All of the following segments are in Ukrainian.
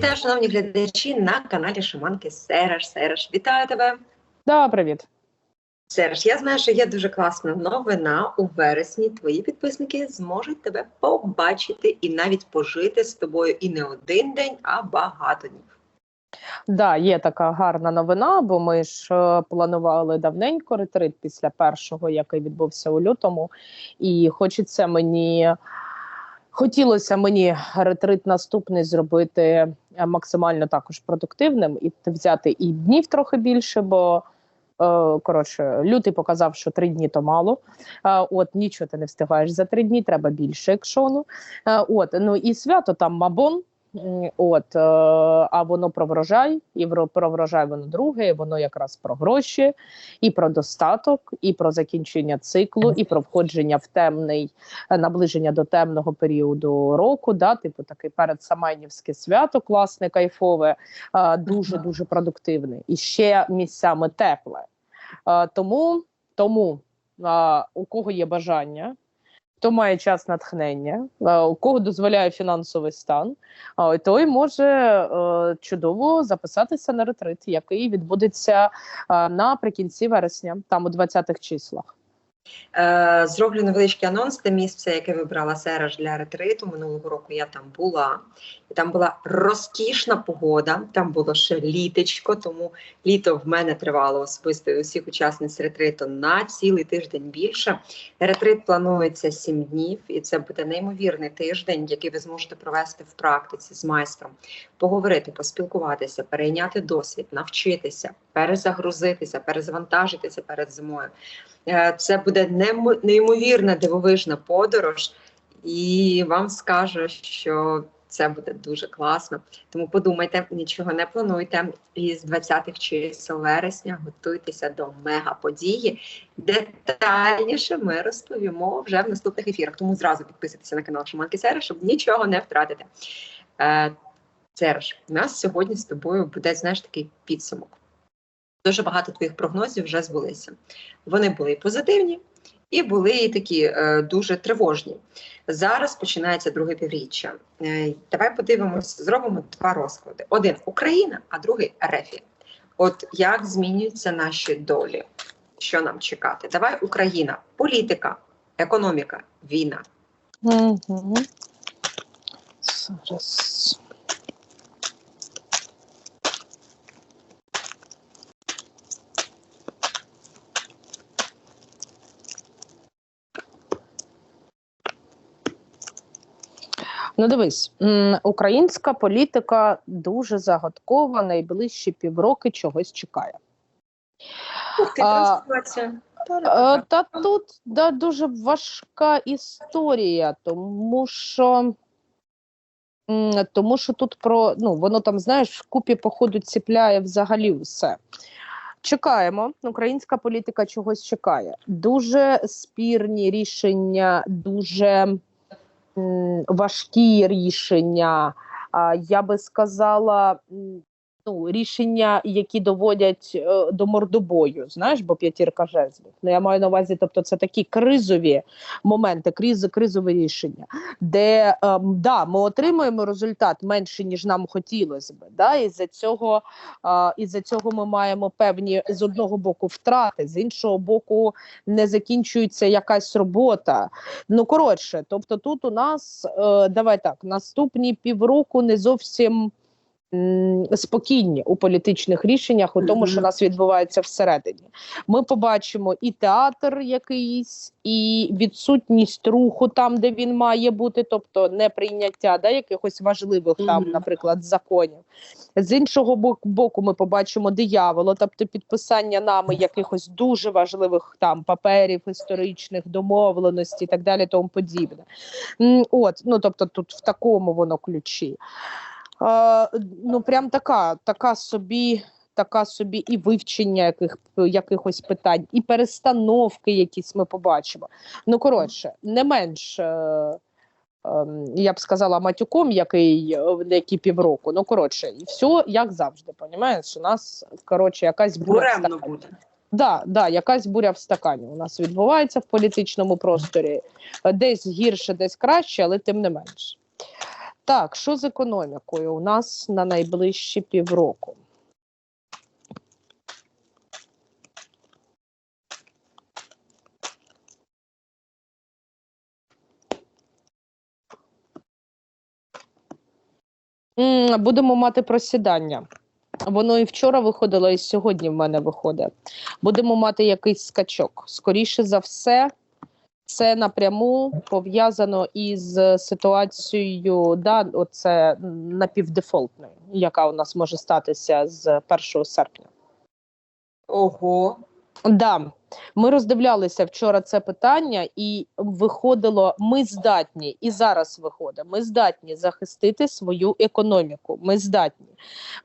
Вітаю, шановні глядачі на каналі Шаманки Сереж. Сереж, вітаю тебе. Да, привіт. Сереж, я знаю, що є дуже класна новина. У вересні твої підписники зможуть тебе побачити і навіть пожити з тобою і не один день, а багато днів. Да, є така гарна новина, бо ми ж е, планували давненько ретрит після першого, який відбувся у лютому. І хочеться мені. Хотілося мені ретрит наступний зробити е, максимально також продуктивним і взяти і днів трохи більше, бо е, коротше, лютий показав, що три дні то мало. От нічого ти не встигаєш за три дні, треба більше екшону. Е, От ну і свято там Мабон. От, е, а воно про врожай, і про врожай воно друге, і воно якраз про гроші, і про достаток, і про закінчення циклу, і про входження в темний е, наближення до темного періоду року. Да, типу таке передсамайнівське свято, класне, кайфове, е, дуже дуже продуктивне і ще місцями тепле. Тому, тому у кого є бажання. Хто має час натхнення, е, у кого дозволяє фінансовий стан, той може е, чудово записатися на ретрит, який відбудеться е, наприкінці вересня, там у 20-х числах. Е, зроблю невеличкий анонс. Те місце, яке вибрала Сереж для ретриту. Минулого року я там була. І там була розкішна погода, там було ще літочко, тому літо в мене тривало особисто і у учасниць ретриту на цілий тиждень більше. Ретрит планується 7 днів, і це буде неймовірний тиждень, який ви зможете провести в практиці з майстром, поговорити, поспілкуватися, перейняти досвід, навчитися, перезагрузитися, перезавантажитися перед зимою. Е, Це буде неймовірна дивовижна подорож, і вам скажу, що це буде дуже класно. Тому подумайте, нічого не плануйте. І з 20-х чисел вересня готуйтеся до мега-події. Детальніше ми розповімо вже в наступних ефірах. Тому зразу підписуйтеся на канал Шаманки Сера, щоб нічого не втратити. Е, Серж, у нас сьогодні з тобою буде знаєш такий підсумок. Дуже багато твоїх прогнозів вже збулися. Вони були позитивні, і були такі е, дуже тривожні. Зараз починається друге півріччя. Е, давай подивимося, зробимо два розклади: один Україна, а другий Рефі. От як змінюються наші долі? Що нам чекати? Давай Україна, політика, економіка, війна. Угу. Зараз. Ну, дивись, українська політика дуже загадкова, найближчі півроки чогось чекає. Ух ти, трансформація. Е, Та тут да, дуже важка історія, тому що. Тому що тут про ну воно там, знаєш, в купі походу ціпляє взагалі все. Чекаємо. Українська політика чогось чекає. Дуже спірні рішення, дуже важкі рішення. Я би сказала, ну, рішення, які доводять е, до мордобою, знаєш, бо п'ятірка жезлів. Ну, я маю на увазі, тобто це такі кризові моменти, кризи, кризові рішення, де ем, да, ми отримуємо результат менше, ніж нам хотілося б. Да? І за цього, е, із-за цього ми маємо певні з одного боку втрати, з іншого боку, не закінчується якась робота. Ну коротше, тобто, тут у нас е, давай так, наступні півроку не зовсім спокійні у політичних рішеннях, у тому, що у нас відбувається всередині. Ми побачимо і театр якийсь, і відсутність руху там, де він має бути, тобто неприйняття да, якихось важливих там, наприклад, законів. З іншого бок- боку, ми побачимо диявола, тобто підписання нами якихось дуже важливих там паперів, історичних домовленостей і так далі, тому подібне. От, ну тобто, тут в такому воно ключі. Ну, прям така, така собі. Така собі і вивчення яких, якихось питань, і перестановки якісь ми побачимо. Ну, коротше, не менш, е, ем, я б сказала, матюком, який е, в які півроку. Ну, коротше, і все як завжди, понімаєш? У нас, коротше, якась буря в Буремно стакані. буде. Да, да, якась буря в стакані у нас відбувається в політичному просторі. Десь гірше, десь краще, але тим не менш. Так, що з економікою у нас на найближчі півроку? Будемо мати просідання. Воно і вчора виходило, і сьогодні в мене виходить. Будемо мати якийсь скачок. Скоріше за все, це напряму пов'язано із ситуацією, да, оце напівдефолтною, яка у нас може статися з 1 серпня. Ого. Да, ми роздивлялися вчора це питання, і виходило, ми здатні, і зараз виходить, ми здатні захистити свою економіку. Ми здатні.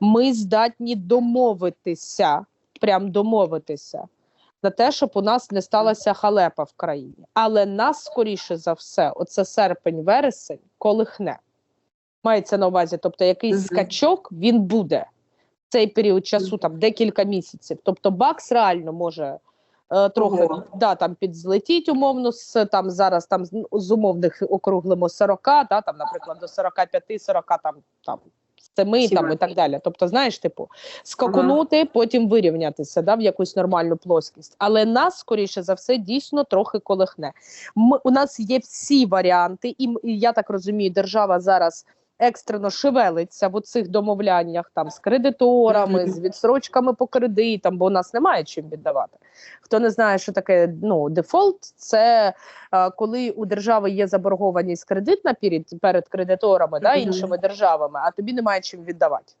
Ми здатні домовитися, прям домовитися за те, щоб у нас не сталася халепа в країні. Але нас, скоріше за все, оце серпень-вересень колихне. Мається на увазі, тобто якийсь скачок він буде в цей період часу, там декілька місяців. Тобто Бакс реально може е, трохи Ого. да, там підзлетіть умовно з там зараз там з, з умовних округлимо 40, да, там, наприклад, до 45, 40 там, там 7 там, і так далі. Тобто, знаєш, типу, скакунути, потім вирівнятися да, в якусь нормальну плоскість. Але нас, скоріше за все, дійсно трохи колихне. Ми, у нас є всі варіанти, і, і я так розумію, держава зараз екстрено шевелиться в оцих домовляннях там з кредиторами, з відсрочками по кредитам, бо у нас немає чим віддавати. Хто не знає, що таке ну, дефолт, це е, коли у держави є заборгованість кредитна перед, перед кредиторами да, іншими державами, а тобі немає чим віддавати.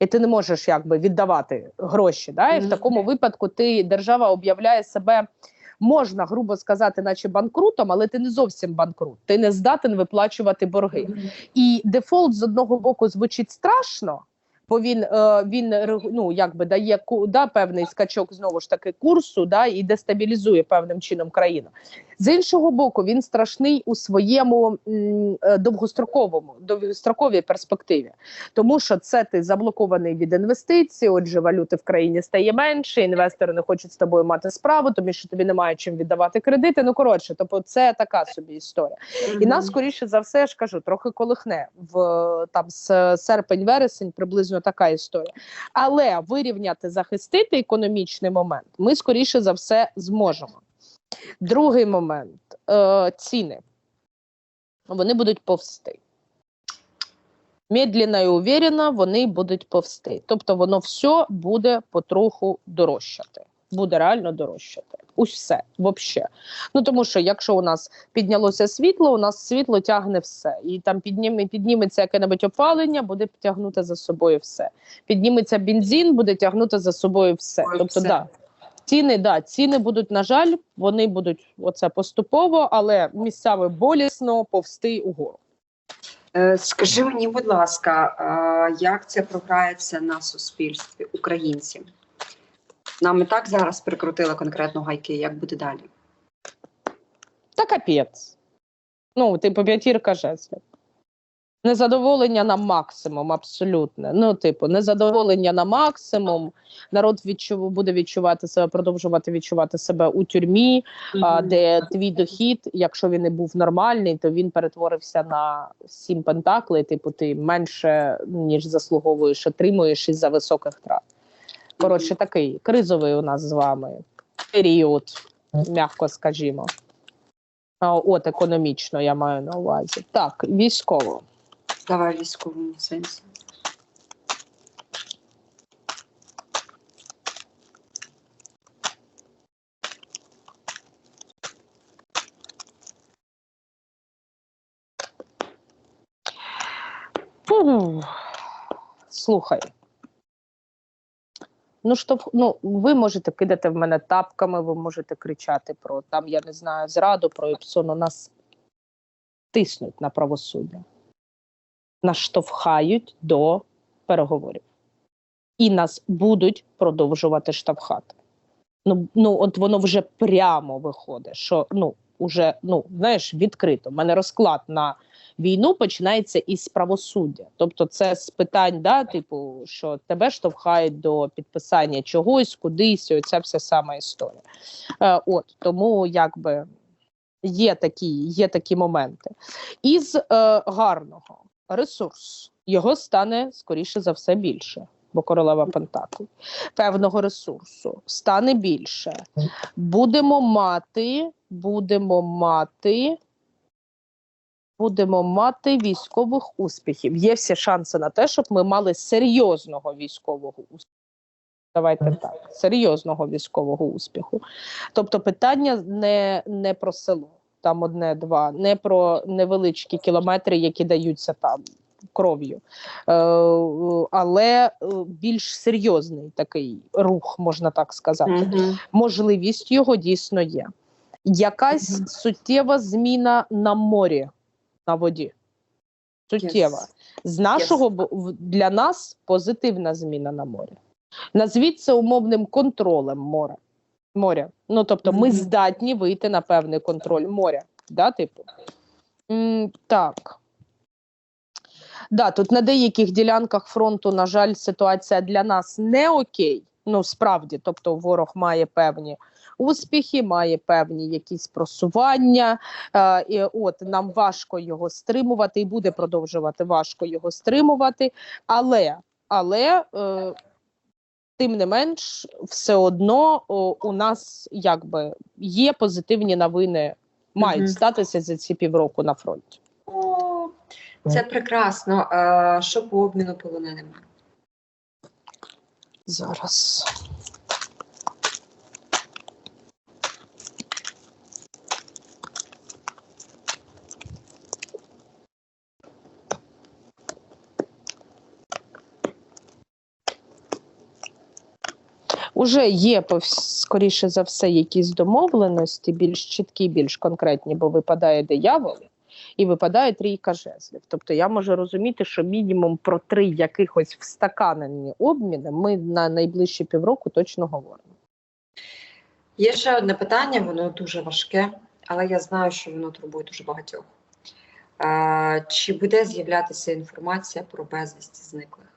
І ти не можеш якби віддавати гроші. Да? І в такому випадку ти держава об'являє себе, можна грубо сказати, наче банкрутом, але ти не зовсім банкрут. Ти не здатен виплачувати борги. І дефолт з одного боку звучить страшно, бо він, е, він ну, якби дає да, певний скачок знову ж таки курсу да, і дестабілізує певним чином країну. З іншого боку, він страшний у своєму е, довгостроковому довгостроковій перспективі, тому що це ти заблокований від інвестицій. Отже, валюти в країні стає менше. Інвестори не хочуть з тобою мати справу, тому що тобі немає чим віддавати кредити. Ну коротше, тобто це така собі історія. І нас, скоріше за все, я ж кажу, трохи колихне в е, там з серпень-вересень, приблизно така історія. Але вирівняти, захистити економічний момент ми скоріше за все зможемо. Другий момент е, ціни. Вони будуть повсти. Медленно і уверенно вони будуть повсти. Тобто воно все буде потроху дорожчати. Буде реально дорожчати. Усе, взагалі. Ну тому що якщо у нас піднялося світло, у нас світло тягне все. І там підніме, підніметься яке-небудь опалення, буде тягнути за собою все. Підніметься бензин, буде тягнути за собою все. Ой, тобто, все. да. Ціни, да, ціни будуть, на жаль, вони будуть оце поступово, але місцями болісно повсти угору. Е, Скажи мені, будь ласка, е, як це програється на суспільстві українців? Нам і так зараз прикрутили конкретно гайки. Як буде далі? Та капець. Ну, типу, п'ятірка жезлів. Незадоволення на максимум, абсолютне. Ну, типу, незадоволення на максимум. Народ відчув, буде відчувати себе, продовжувати відчувати себе у тюрмі, а, де твій дохід, якщо він і був нормальний, то він перетворився на сім пентаклей. Типу, ти менше ніж заслуговуєш, отримуєш із-за високих трат. Коротше, такий кризовий у нас з вами період, м'яко скажімо. От економічно я маю на увазі. Так, військово. Давай в військовому сенсі. Ух, Слухай. Ну, штовх... ну, ви можете кидати в мене тапками, ви можете кричати про там, я не знаю, зраду, про іпсону. Нас тиснуть на правосуддя, нас штовхають до переговорів. І нас будуть продовжувати штовхати. Ну, ну от воно вже прямо виходить, що ну, уже, ну, знаєш, відкрито. У мене розклад на війну починається із правосуддя. Тобто, це з питань, да, типу, що тебе штовхають до підписання чогось, кудись, оця вся сама історія. Е, от тому якби є такі, є такі моменти. Із е, гарного. Ресурс. Його стане, скоріше за все, більше, бо королева Пентаклів. Певного ресурсу стане більше. Будемо мати, будемо мати. Будемо мати військових успіхів. Є всі шанси на те, щоб ми мали серйозного військового успіху. Давайте так, серйозного військового успіху. Тобто питання не, не про село, там одне-два, не про невеличкі кілометри, які даються там кров'ю, е, але е, більш серйозний такий рух, можна так сказати. Мгм. Можливість його дійсно є. Якась Мгм. суттєва зміна на морі, на воді. Суттєва. Yes. З нашого в- для нас позитивна зміна на морі. Назвіть це умовним контролем моря. Моря. Ну тобто, ми здатні вийти на певний контроль моря. Да, типу? М, так. Да, тут на деяких ділянках фронту, на жаль, ситуація для нас не окей. Ну, справді, тобто, ворог має певні успіхи, має певні якісь просування. Е, і от нам важко його стримувати, і буде продовжувати важко його стримувати. Але, але е, тим не менш, все одно о, у нас якби є позитивні новини, мають Мгм. статися за ці півроку на фронті. О, це прекрасно. А, що по обміну полоненими? Зараз. Уже є скоріше за все якісь домовленості, більш чіткі, більш конкретні, бо випадає диявол і випадає трійка жезлів. Тобто я можу розуміти, що мінімум про три якихось встаканені обміни ми на найближчі півроку точно говоримо. Є ще одне питання, воно дуже важке, але я знаю, що воно турбує дуже багатьох. Чи буде з'являтися інформація про безвісті зниклих?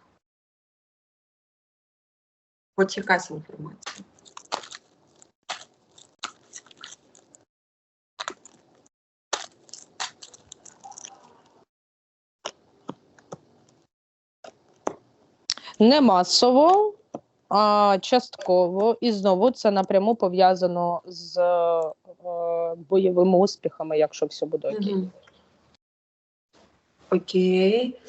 Хоч якась інформація. Не масово, а частково. І знову це напряму пов'язано з е, бойовими успіхами, якщо все буде окей. Окей.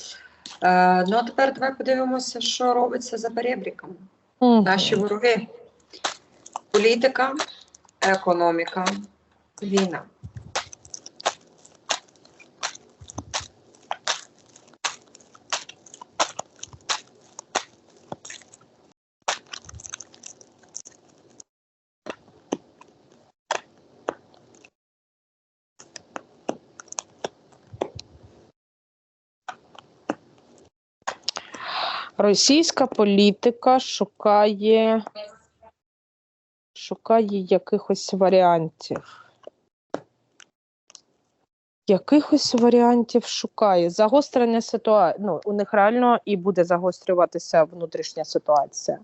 Е, ну а тепер давай подивимося, що робиться за перебріком. Наші вороги. Політика, економіка, війна. Російська політика шукає, шукає якихось варіантів. Якихось варіантів шукає. Загострення ситуації. Ну, у них реально і буде загострюватися внутрішня ситуація.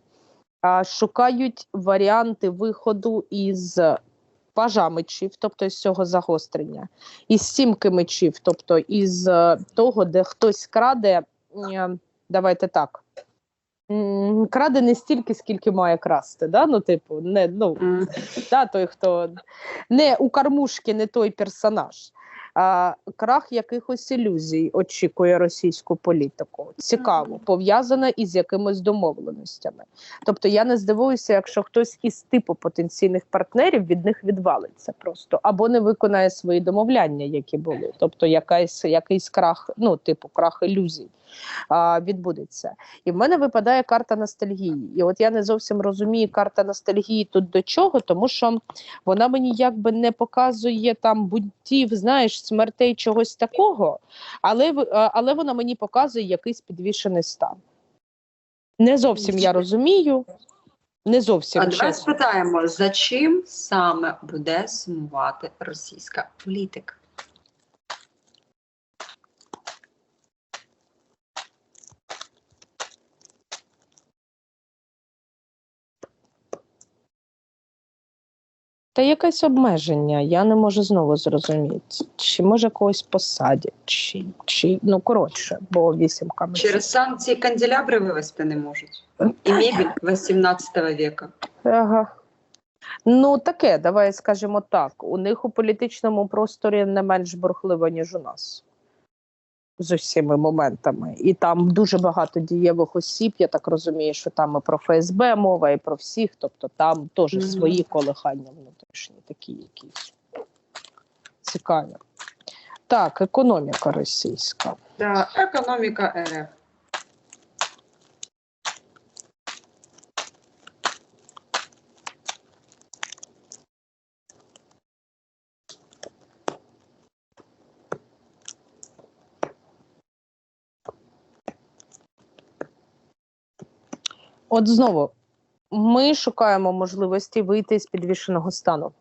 А, шукають варіанти виходу із пажа мечів, тобто з цього загострення, із сімки мечів, тобто із е, того, де хтось краде. е, давайте так. Краде не стільки, скільки має красти. Да? Ну, типу, не, ну, да, той, хто не у кормушки, не той персонаж. Крах якихось ілюзій очікує російську політику. Цікаво, пов'язане із якимись домовленостями. Тобто я не здивуюся, якщо хтось із типу потенційних партнерів від них відвалиться просто або не виконає свої домовляння, які були. Тобто, якась якийсь крах, ну типу крах ілюзій а, відбудеться. І в мене випадає карта ностальгії. І от я не зовсім розумію, карта ностальгії тут до чого, тому що вона мені якби не показує там будь-тів, знаєш, смертей чогось такого, але, але вона мені показує якийсь підвішений стан. Не зовсім я розумію. Не зовсім А давай спитаємо, за чим саме буде сумувати російська політика? Та якесь обмеження, я не можу знову зрозуміти. Чи може когось посадять, чи, чи ну коротше, бо вісім мечів. Через санкції канделябри вивезти не можуть. І мебель 18 віка. Ага. Ну, таке, давай скажемо так. У них у політичному просторі не менш бурхливо, ніж у нас. З усіма моментами. І там дуже багато дієвих осіб. Я так розумію, що там і про ФСБ мова, і про всіх. Тобто там теж Мгм. свої колихання внутрішні, такі якісь цікаві. Так, економіка російська. Да, економіка РФ. От знову ми шукаємо можливості вийти з підвішеного стану,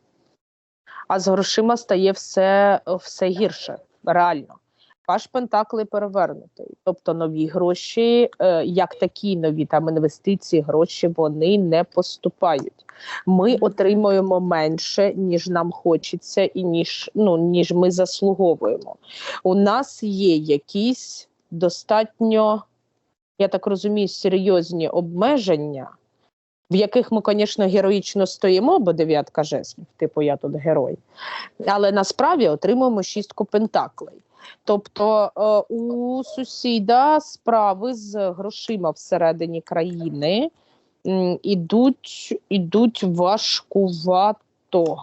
а з грошима стає все, все гірше, реально. Ваш пентаклий перевернутий. Тобто нові гроші, е, як такі нові там інвестиції, гроші вони не поступають. Ми отримуємо менше, ніж нам хочеться, і ніж, ну, ніж ми заслуговуємо. У нас є якісь достатньо я так розумію, серйозні обмеження, в яких ми, звісно, героїчно стоїмо, бо дев'ятка жезлів, типу я тут герой. Але насправді отримуємо шістку пентаклей. Тобто е, у сусіда справи з грошима всередині країни ідуть, ідуть важкувато.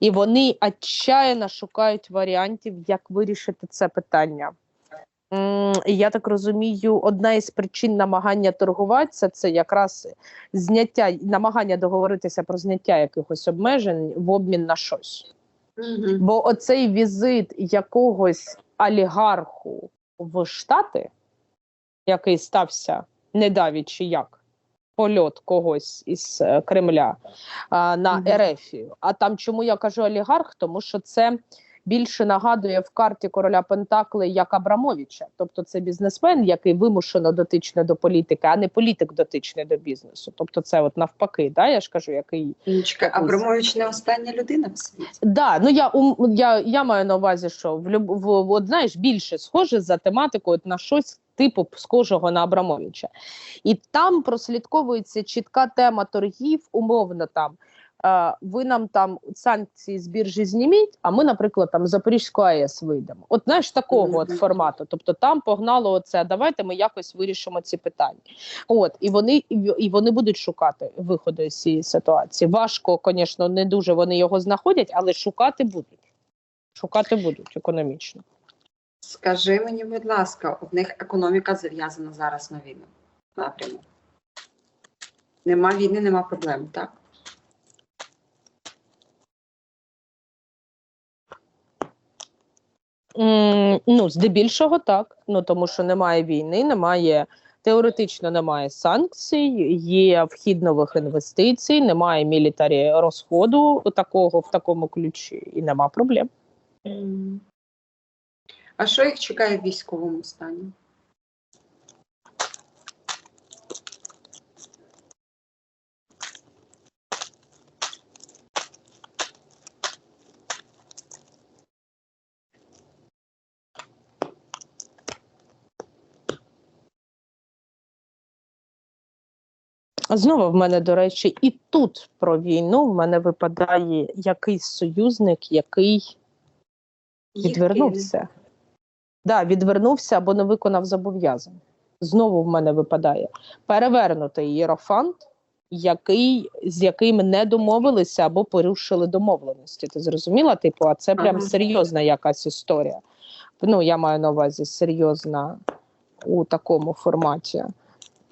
І вони отчаянно шукають варіантів, як вирішити це питання. Я так розумію, одна із причин намагання торгуватися це якраз зняття, намагання договоритися про зняття якихось обмежень в обмін на щось. Бо оцей візит якогось олігарху в Штати, який стався недавічі як польот когось із е, Кремля а, на Мгм. Ерефію. А там чому я кажу олігарх? Тому що це більше нагадує в карті короля Пентакли як Абрамовича. Тобто це бізнесмен, який вимушено дотичний до політики, а не політик дотичний до бізнесу. Тобто, це от навпаки, да, я ж кажу, який чекай, Абрамович не остання людина в світі. Да, ну я я, я маю на увазі, що в в, от, знаєш, більше схоже за тематикою на щось типу схожого на Абрамовича. І там прослідковується чітка тема торгів, умовно там. Ви нам там санкції з біржі зніміть, а ми, наприклад, там з Запорізької АЕС вийдемо. От знаєш такого от формату. Тобто там погнало оце. Давайте ми якось вирішимо ці питання. От і вони і вони будуть шукати виходу з цієї ситуації. Важко, звісно, не дуже вони його знаходять, але шукати будуть. Шукати будуть економічно. Скажи мені, будь ласка, у них економіка зав'язана зараз на війну напряму. Нема війни, нема проблем, так? Ну, здебільшого так. Ну тому що немає війни, немає теоретично немає санкцій, є вхід нових інвестицій, немає мілітарі розходу такого в такому ключі, і нема проблем. А що їх чекає в військовому стані? Знову в мене, до речі, і тут про війну в мене випадає якийсь союзник, який відвернувся. Да, відвернувся або не виконав зобов'язань. Знову в мене випадає перевернутий єрофант, який, з яким не домовилися або порушили домовленості. Ти зрозуміла? Типу, а це прям серйозна якась історія. Ну, я маю на увазі серйозна у такому форматі.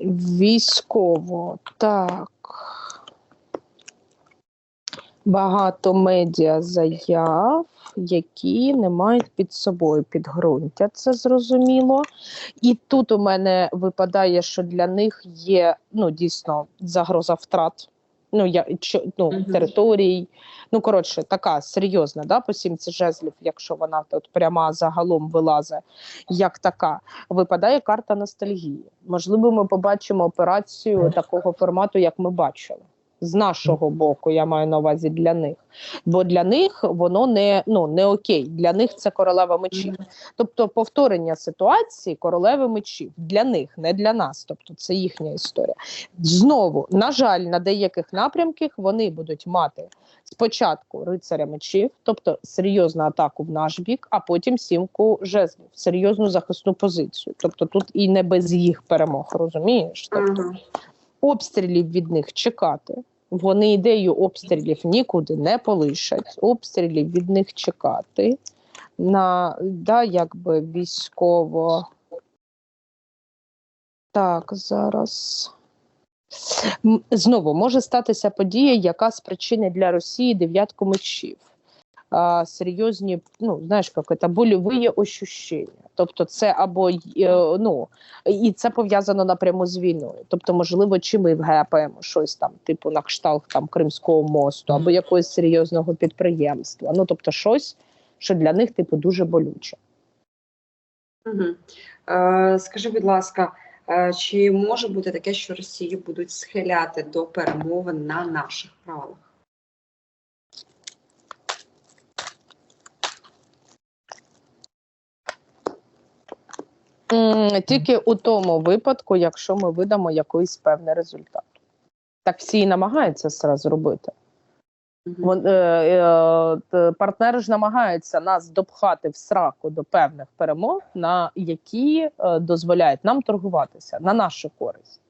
Військово, так. Багато медіа заяв, які не мають під собою підґрунтя, це зрозуміло. І тут у мене випадає, що для них є ну, дійсно загроза втрат. Ну, я, чо- ну, Мгм. територій. Ну, коротше, така серйозна, да, по сімці жезлів, якщо вона тут пряма загалом вилазить, як така, випадає карта ностальгії. Можливо, ми побачимо операцію такого формату, як ми бачили. З нашого боку, я маю на увазі для них. Бо для них воно не, ну, не окей. Для них це королева мечів. Тобто повторення ситуації королеви мечів для них, не для нас. Тобто це їхня історія. Знову, на жаль, на деяких напрямках вони будуть мати спочатку рицаря мечів, тобто серйозну атаку в наш бік, а потім сімку жезлів, серйозну захисну позицію. Тобто тут і не без їх перемог, розумієш? Тобто обстрілів від них чекати. Вони ідею обстрілів нікуди не полишать. Обстрілів від них чекати на да, якби військово. Так, зараз. Знову може статися подія, яка спричинить для Росії дев'ятку мечів. А, серйозні, ну знаєш, як це больові ощущення. Тобто, це або е, ну і це пов'язано напряму з війною. Тобто, можливо, чи ми вгепаємо щось там, типу на кшталт там Кримського мосту, або якогось серйозного підприємства. Ну тобто, щось, що для них типу дуже болюче. Мгм. Е, Скажи, будь ласка, е, чи може бути таке, що Росію будуть схиляти до перемовин на наших правилах? Тільки у тому випадку, якщо ми видамо якийсь певний результат. Так всі і намагаються це зробити. Вон, е, е, партнери ж намагаються нас допхати в сраку до певних перемог, на які е, дозволяють нам торгуватися на нашу користь.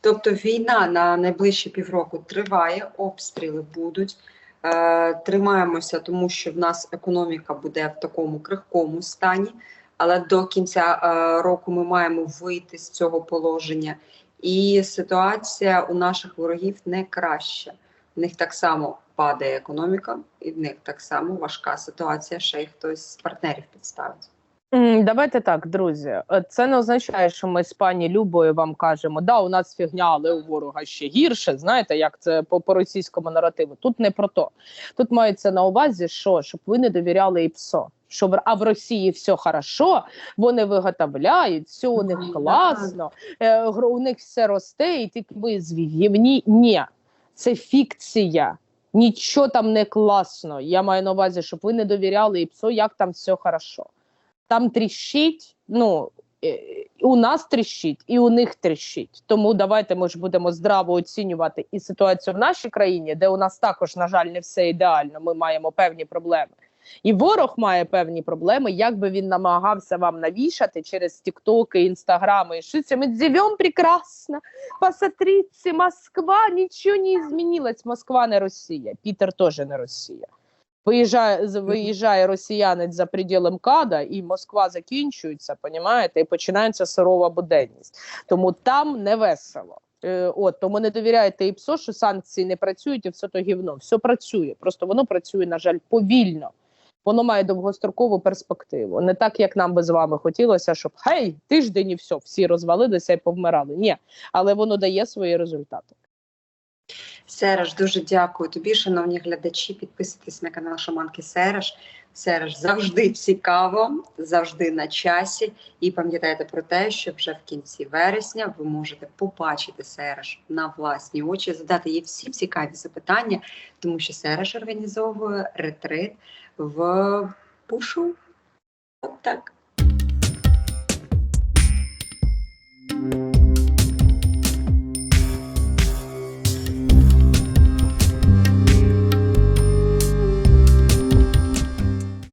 Тобто війна на найближчі півроку триває, обстріли будуть. Е, тримаємося, тому що в нас економіка буде в такому крихкому стані, але до кінця е, року ми маємо вийти з цього положення. І ситуація у наших ворогів не краща. В них так само падає економіка, і в них так само важка ситуація. Ще й хтось з партнерів підставить. Давайте так, друзі. Е, Це не означає, що ми з пані Любою вам кажемо, да, у нас фігня, але у ворога ще гірше. Знаєте, як це по, по російському наративу. Тут не про то. Тут мається на увазі, що щоб ви не довіряли ІПСО. Що в- а в Росії все хорошо, вони виготовляють, все у них класно, е, у них все росте, і тільки ви звівні. Ні, це фікція. Нічого там не класно. Я маю на увазі, щоб ви не довіряли ІПСО, як там все хорошо там тріщить. Ну е, у нас тріщить, і у них тріщить. Тому давайте ми ж будемо здраво оцінювати і ситуацію в нашій країні, де у нас також, на жаль, не все ідеально. Ми маємо певні проблеми. І ворог має певні проблеми, як би він намагався вам навішати через тіктоки, інстаграми і шиці. Ми живемо прекрасно. Посмотрите, Москва, нічого не змінилось. Москва не Росія, Пітер теж не Росія. Виїжджає, виїжджає росіянець за пределом МКАДа, і Москва закінчується, понімаєте, і починається сирова буденність. Тому там не весело. Е, от тому не довіряйте ІПСО, що санкції не працюють, і все то гівно. Все працює. Просто воно працює, на жаль, повільно. Воно має довгострокову перспективу. Не так, як нам би з вами хотілося, щоб хей, тиждень і все, всі розвалилися і повмирали. Ні, але воно дає свої результати. Сереж, дуже дякую тобі, шановні глядачі. Підписуйтесь на канал Шаманки Сереж. Сереж завжди цікаво, завжди на часі. І пам'ятайте про те, що вже в кінці вересня ви можете побачити Сереж на власні очі, задати їй всі цікаві запитання, тому що Сереж організовує ретрит в Пушу. От так.